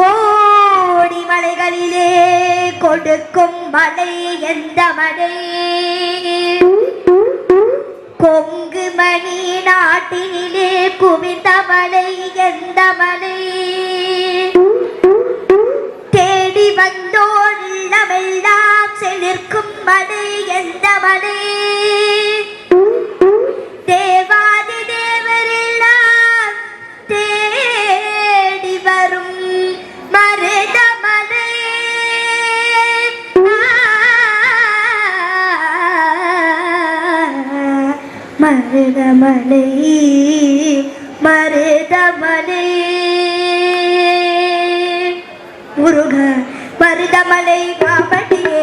கோடி மலைகளிலே கொடுக்கும் மலை எந்த மலை? கொங்கு மணி நாட்டினிலே குவிந்த மலை எந்த மலை? மருதமணி மருதமணி. முருக மருதமலை காப்பட்டியே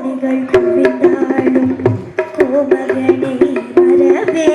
കവികൾ കുവിതാടും കോമകനെ വരവേ.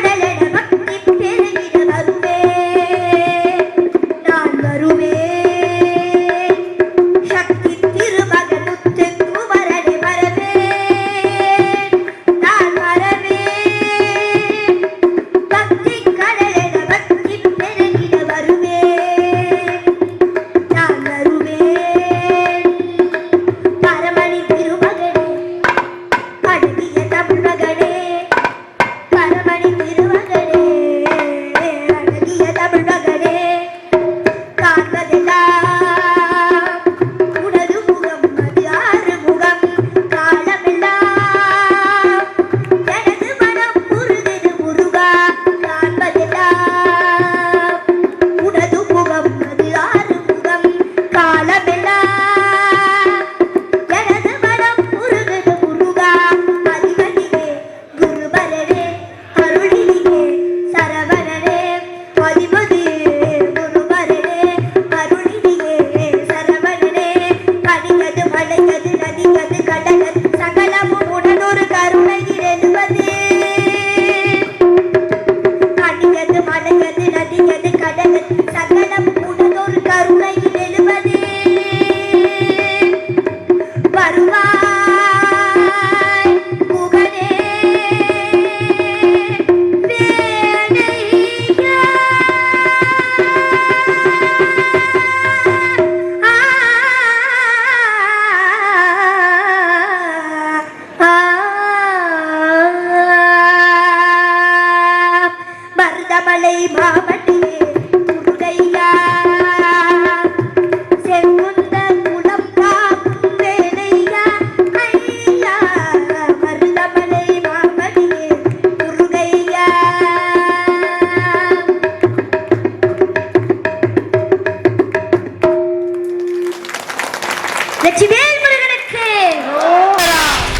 la la la but